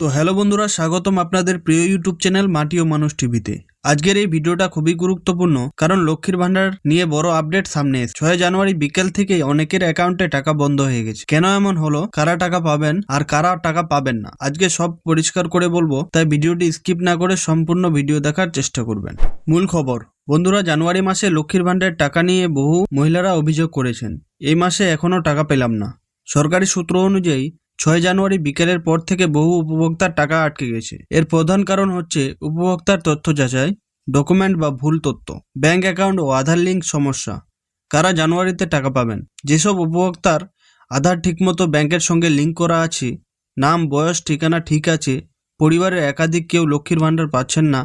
তো হ্যালো বন্ধুরা, স্বাগতম আপনাদের প্রিয় ইউটিউব চ্যানেল মাটি ও মানুষ টিভিতে। আজকের এই ভিডিওটা খুবই গুরুত্বপূর্ণ, কারণ লক্ষ্মীর ভান্ডার নিয়ে বড় আপডেট সামনে এসেছে। ছয় জানুয়ারি বিকেল থেকেই অনেকের অ্যাকাউন্টে টাকা বন্ধ হয়ে গেছে। কেন এমন হলো, কারা টাকা পাবেন আর কারা টাকা পাবেন না, আজকে সব পরিষ্কার করে বলব, তাই ভিডিওটি স্কিপ না করে সম্পূর্ণ ভিডিও দেখার চেষ্টা করবেন। মূল খবর, বন্ধুরা জানুয়ারি মাসে লক্ষ্মীর ভান্ডারের টাকা নিয়ে বহু মহিলারা অভিযোগ করেছেন। এই মাসে এখনও টাকা পেলাম না। সরকারি সূত্র অনুযায়ী ছয় জানুয়ারি বিকেলের পর থেকে বহু উপভোক্তার টাকা আটকে গেছে। এর প্রধান কারণ হচ্ছে উপভোক্তার তথ্য যাচাই, ডকুমেন্ট বা ভুল তথ্য, ব্যাংক অ্যাকাউন্ট ও আধার লিঙ্ক সমস্যা, কারা জানুয়ারিতে টাকা পাবেন। যেসব উপভোক্তার আধার ঠিকমতো ব্যাংকের সঙ্গে লিঙ্ক করা আছে, নাম, বয়স, ঠিকানা ঠিক আছে পরিবারের একাধিক কেউ লক্ষ্মীর ভাণ্ডার পাচ্ছেন না,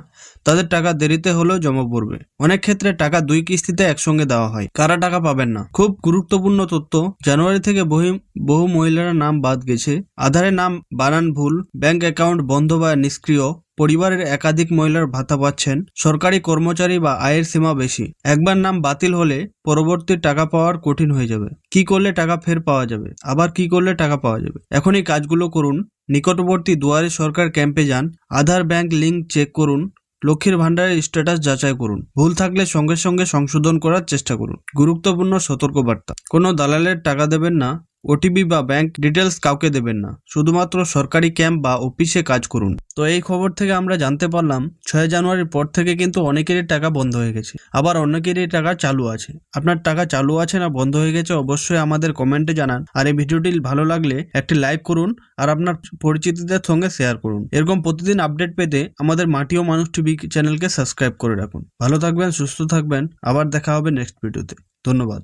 তাদের টাকা দেরিতে হলেও জমা পড়বে। অনেক ক্ষেত্রে টাকা দুই কিস্তিতে একসঙ্গে দেওয়া হয়। কারা টাকা পাবেন না? খুব গুরুত্বপূর্ণ তথ্য, জানুয়ারি থেকে বহু বহু মহিলার নাম বাদ গেছে। আধারে নাম বানান ভুল, ব্যাংক অ্যাকাউন্ট বন্ধ বা নিষ্ক্রিয়, পরিবারের একাধিক মহিলার ভাতা পাচ্ছেন, সরকারি কর্মচারী বা আয়ের সীমা বেশি। একবার নাম বাতিল হলে পরবর্তী টাকা পাওয়ার কঠিন হয়ে যাবে। কি করলে টাকা ফের পাওয়া যাবে? আবার কি করলে টাকা পাওয়া যাবে? এখনই কাজগুলো করুন নিকটবর্তী দুয়ারে সরকার ক্যাম্পে যান, আধার ব্যাংক লিঙ্ক চেক করুন, লক্ষ্মীর ভাণ্ডারের স্ট্যাটাস যাচাই করুন, ভুল থাকলে সঙ্গে সঙ্গে সংশোধন করার চেষ্টা করুন। গুরুত্বপূর্ণ সতর্কবার্তা। কোনো দালালের টাকা দেবেন না ওটিপি বা ব্যাংক ডিটেলস কাউকে দেবেন না, শুধুমাত্র সরকারি ক্যাম্প বা অফিসে কাজ করুন। তো এই খবর থেকে আমরা জানতে পারলাম, ছয় জানুয়ারির পর থেকে কিন্তু অনেকেরই টাকা বন্ধ হয়ে গেছে, আবার অনেকেরই টাকা চালু আছে। আপনার টাকা চালু আছে না বন্ধ হয়ে গেছে অবশ্যই আমাদের কমেন্টে জানান। আর এই ভিডিওটি ভালো লাগলে একটি লাইক করুন, আর আপনার পরিচিতদের সঙ্গে শেয়ার করুন। এরকম প্রতিদিন আপডেট পেতে আমাদের মাটি ও মানুষ টিভি চ্যানেলকে সাবস্ক্রাইব করে রাখুন। ভালো থাকবেন, সুস্থ থাকবেন, আবার দেখা হবে নেক্সট ভিডিওতে ধন্যবাদ।